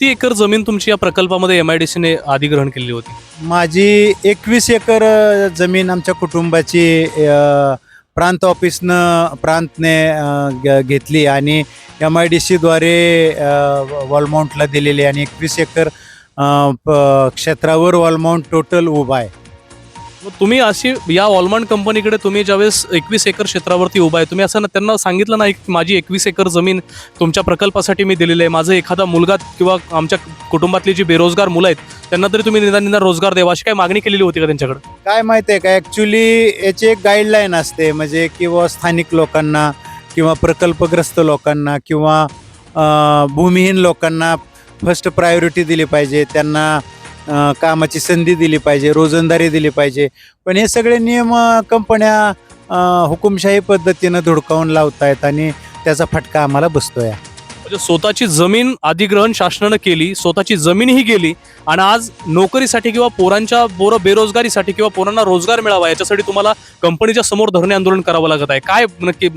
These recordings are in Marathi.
किती एकर जमीन तुमची या प्रकल्पामध्ये एम आय डी सीने अधिग्रहण केलेली होती? माझी एकवीस एकर अ, जमीन आमच्या कुटुंबाची अ, प्रांत ऑफिसनं प्रांतने अ, ग- घेतली आणि एम आय डी सीद्वारे वॉलमाऊंटला दिलेली आणि एकवीस एकर अ, प- क्षेत्रावर वॉलमाऊंट टोटल उभा आहे. तुम्ही अशी या ऑलमाउंट कंपनीकडे तुम्ही ज्यावेळेस एकवीस एकर क्षेत्रावरती उभा आहे तुम्ही असं त्यांना सांगितलं नाही की माझी एकवीस एकर जमीन तुमच्या प्रकल्पासाठी मी दिलेली आहे माझं एखादा मुलगा किंवा आमच्या कुटुंबातली जी बेरोजगार मुलं आहेत त्यांना तरी तुम्ही निदान निदान रोजगार द्यावा अशी काय मागणी केलेली होती का त्यांच्याकडे? काय माहिती आहे का? ॲक्च्युली याची एक गाईडलाईन असते म्हणजे किंवा स्थानिक लोकांना किंवा प्रकल्पग्रस्त लोकांना किंवा भूमिहीन लोकांना फर्स्ट प्रायोरिटी दिली पाहिजे त्यांना कामाची संधी दिली पाहिजे रोजंदारी दिली पाहिजे. पण हे सगळे नियम कंपन्या हुकुमशाही पद्धतीनं धुडकावून लावतायत आणि त्याचा फटका आम्हाला बसतोय. म्हणजे स्वतःची जमीन अधिग्रहण शासनानं केली स्वतःची जमीनही गेली आणि आज नोकरीसाठी किंवा पोरांच्या पोरं बेरोजगारीसाठी किंवा पोरांना रोजगार मिळावा याच्यासाठी तुम्हाला कंपनीच्या समोर धरणे आंदोलन करावं लागत आहे. काय नक्की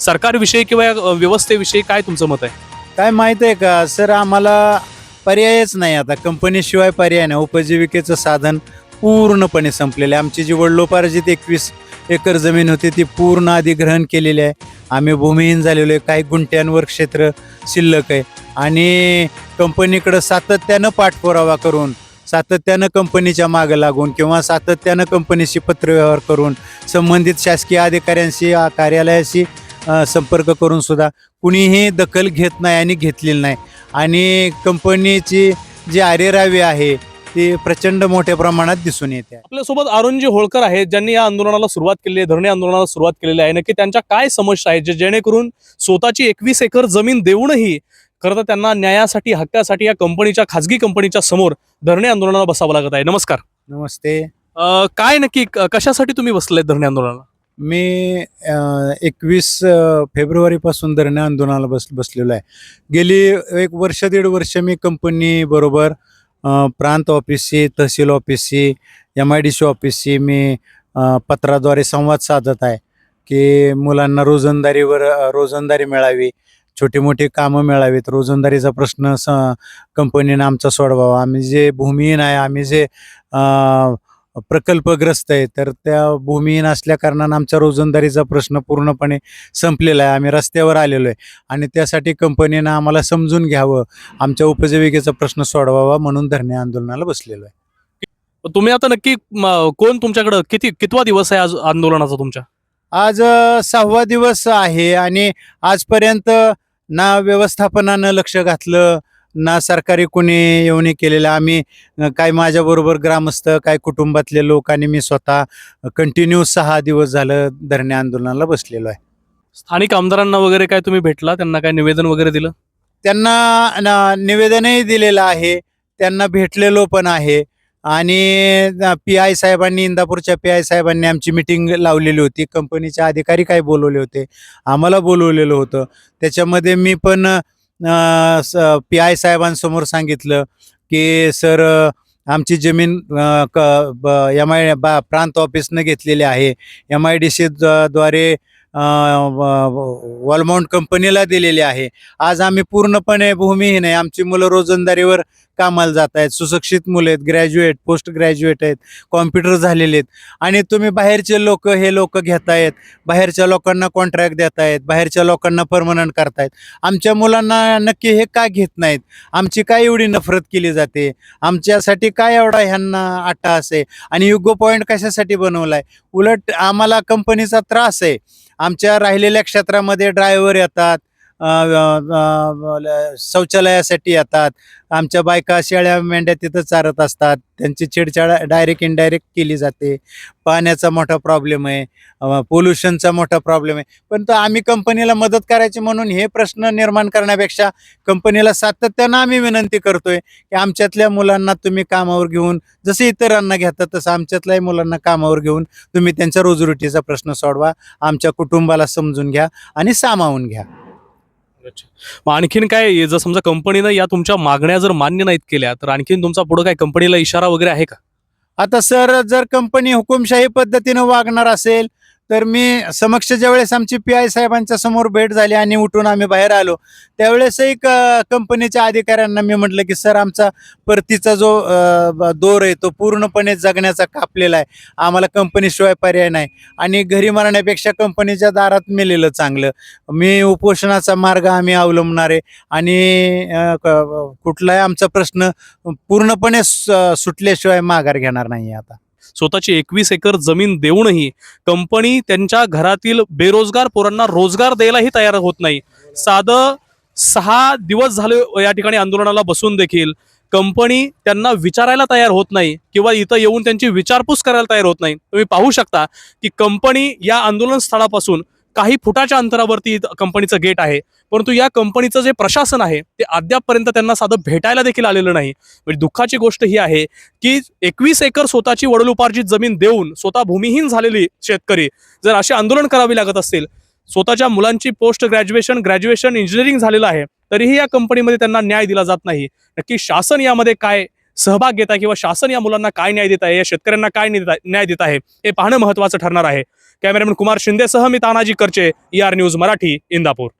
सरकारविषयी किंवा या व्यवस्थेविषयी काय तुमचं मत आहे? काय माहीत आहे का? सर आम्हाला पर्यायच नाही आता. कंपनीशिवाय पर्याय नाही. उपजीविकेचं साधन पूर्णपणे संपलेलं आहे. आमची जी वडलोपार्जित एकवीस एकर जमीन होती ती पूर्ण अधिग्रहण केलेली आहे. आम्ही भूमिहीन झालेलो आहे. काही गुंट्यांवर क्षेत्र शिल्लक आहे. आणि कंपनीकडं सातत्यानं पाठपुरावा करून सातत्यानं कंपनीच्या मागं लागून किंवा सातत्यानं कंपनीशी पत्रव्यवहार करून संबंधित शासकीय अधिकाऱ्यांशी कार्यालयाशी संपर्क करून सुद्धा कुणीही दखल घेत नाही आणि घेतलेली नाही. आणि कंपनीची जी आरेरावी आहे ती प्रचंड मोठ्या प्रमाणात दिसून येते. आपल्यासोबत अरुणजी होळकर आहेत ज्यांनी या आंदोलनाला सुरुवात केली आहे धरणे आंदोलनाला सुरुवात केलेली आहे. नक्की त्यांच्या काय समस्या आहेत? जे जेणेकरून स्वतःची एकवीस एकर जमीन देऊनही खरं तर त्यांना न्यायासाठी हक्कासाठी या कंपनीच्या खाजगी कंपनीच्या समोर धरणे आंदोलनाला बसावं लागत आहे. नमस्कार. नमस्ते. अं, काय नक्की क- कशासाठी तुम्ही बसले धरणे आंदोलनाला? मी एकवीस फेब्रुवारीपासून धरणे आंदोलनाला बस बसलेलो आहे. गेली एक वर्ष दीड वर्ष मी कंपनीबरोबर प्रांत ऑफिसशी तहसील ऑफिसशी एम आय डी सी ऑफिसशी मी पत्राद्वारे संवाद साधत आहे की मुलांना रोजंदारीवर रोजंदारी मिळावी छोटी मोठी कामं मिळावीत. रोजंदारीचा प्रश्न स कंपनीनं आमचा सोडवावा. आम्ही जे भूमिहीन आहे आम्ही जे आ, प्रकल्पग्रस्त आहे. तर त्या भूमिहीन असल्या कारणानं आमच्या रोजंदारीचा प्रश्न पूर्णपणे संपलेला आहे. आम्ही रस्त्यावर आलेलो आहे. आणि त्यासाठी कंपनीनं आम्हाला समजून घ्यावं. आमच्या उपजीविकेचा प्रश्न सोडवावा म्हणून धरणे आंदोलनाला बसलेलो आहे. तुम्ही आता नक्की कोण तुमच्याकडं? किती कितवा दिवस आहे आज आंदोलनाचा तुमच्या? आज सहावा दिवस आहे आणि आजपर्यंत ना व्यवस्थापनानं लक्ष घातलं ना सरकारी कोणी येऊन केलेलं. आम्ही काय माझ्याबरोबर ग्रामस्थ काय कुटुंबातले लोक आणि मी स्वतः कंटिन्यू सहा दिवस झालं धरणे आंदोलनाला बसलेलो आहे. स्थानिक आमदारांना वगैरे काय तुम्ही भेटला? त्यांना काय निवेदन वगैरे दिलं? त्यांना न- निवेदनही दिलेलं आहे. त्यांना भेटलेलो पण आहे. आणि पी आय साहेबांनी इंदापूरच्या पी आय साहेबांनी आमची मिटिंग लावलेली होती. कंपनीचे अधिकारी काय बोलवले होते? आम्हाला बोलवलेलं होतं. त्याच्यामध्ये मी पण पी आय साहेबांसमोर सांगितलं की सर आमची जमीन क एम आय बा प्रांत ऑफिसनं घेतलेली आहे. एम आय डी सी द्वारे वॉलमाउंट कंपनीला दिलेली आहे. आज आम्ही पूर्णपणे भूमिहीन आहे. आमची मुलं रोजंदारीवर कामाला जात आहेत. सुशिक्षित मुलं आहेत. ग्रॅज्युएट पोस्ट ग्रॅज्युएट आहेत. कॉम्प्युटर झालेले आहेत. आणि तुम्ही बाहेरचे लोक हे लोक घेतायत. बाहेरच्या लोकांना कॉन्ट्रॅक्ट देतायत. बाहेरच्या लोकांना परमनंट करतायत. आमच्या मुलांना नक्की हे का घेत नाहीत? आमची काय एवढी नफरत केली जाते? आमच्यासाठी काय एवढा ह्यांना आटा आहे आणि युगो पॉईंट कशासाठी बनवला आहे उलट आम्हाला कंपनीचा त्रास आहे. आमच्या राहिलेल्या क्षेत्रामध्ये ड्रायव्हर येतात. शौचालयासाठी येतात. आमच्या बायका शेळ्या मेंढ्या तिथं चारत असतात. त्यांची छेडछाड डायरेक्ट इनडायरेक्ट केली जाते. पाण्याचा मोठा प्रॉब्लेम आहे. पोल्युशनचा मोठा प्रॉब्लेम आहे. पण तो आम्ही कंपनीला मदत करायची म्हणून हे प्रश्न निर्माण करण्यापेक्षा कंपनीला सातत्यानं आम्ही विनंती करतोय की आमच्यातल्या मुलांना तुम्ही कामावर घेऊन जसं इतरांना घेतात तसं आमच्यातल्याही मुलांना कामावर घेऊन तुम्ही त्यांच्या रोजीरोटीचा प्रश्न सोडवा. आमच्या कुटुंबाला समजून घ्या आणि सामावून घ्या. मग आणखीन काय जर समजा कंपनीनं या तुमच्या मागण्या जर मान्य नाहीत केल्या तर आणखीन तुमचा पुढे काय कंपनीला इशारा वगैरे आहे का? आता सर जर कंपनी हुकुमशाही पद्धतीनं वागणार असेल तर मी समक्ष ज्यावेळेस आमची पी आय साहेबांच्या समोर भेट झाली आणि उठून आम्ही बाहेर आलो त्यावेळेसही कंपनीच्या अधिकाऱ्यांना मी म्हटलं की सर आमचा परतीचा जो दोर आहे तो पूर्णपणे जगण्याचा कापलेला आहे. आम्हाला कंपनीशिवाय पर्याय नाही. आणि घरी मरण्यापेक्षा कंपनीच्या दारात मेलेलं चांगलं. मी उपोषणाचा मार्ग आम्ही अवलंबणार आहे. आणि कुठलाही आमचा प्रश्न पूर्णपणे सुटल्याशिवाय माघार घेणार नाही आता. स्वतःची एकवीस एकर जमीन देऊनही कंपनी त्यांच्या घरातील बेरोजगार पोरांना रोजगार द्यायलाही तयार होत नाही. साधं सहा दिवस झाले या ठिकाणी आंदोलनाला बसून देखील कंपनी त्यांना विचारायला तयार होत नाही किंवा इथं येऊन त्यांची विचारपूस करायला तयार होत नाही. तुम्ही पाहू शकता की कंपनी या आंदोलन स्थळापासून काही फुटाच्या अंतरावरती कंपनीचं गेट आहे. परंतु या कंपनीचं जे प्रशासन आहे ते अद्यापपर्यंत त्यांना साधं भेटायला देखील आलेलं नाही. म्हणजे दुःखाची गोष्ट ही आहे की एकवीस एकर स्वतःची वडलोपार्जित जमीन देऊन स्वतः भूमिहीन झालेली शेतकरी जर असे आंदोलन करावे लागत असतील स्वतःच्या मुलांची पोस्ट ग्रॅज्युएशन ग्रॅज्युएशन इंजिनिअरिंग झालेलं आहे तरीही या कंपनीमध्ये त्यांना न्याय दिला जात नाही. नक्की शासन यामध्ये काय सहभाग घेत आहे किंवा शासन या मुलांना काय न्याय देत आहे या शेतकऱ्यांना काय न्याय देत आहे- हे पाहणं महत्त्वाचं ठरणार आहे. कॅमेरामॅन कुमार शिंदेसह मी Tanaji Karche E R news Marathi Indapur.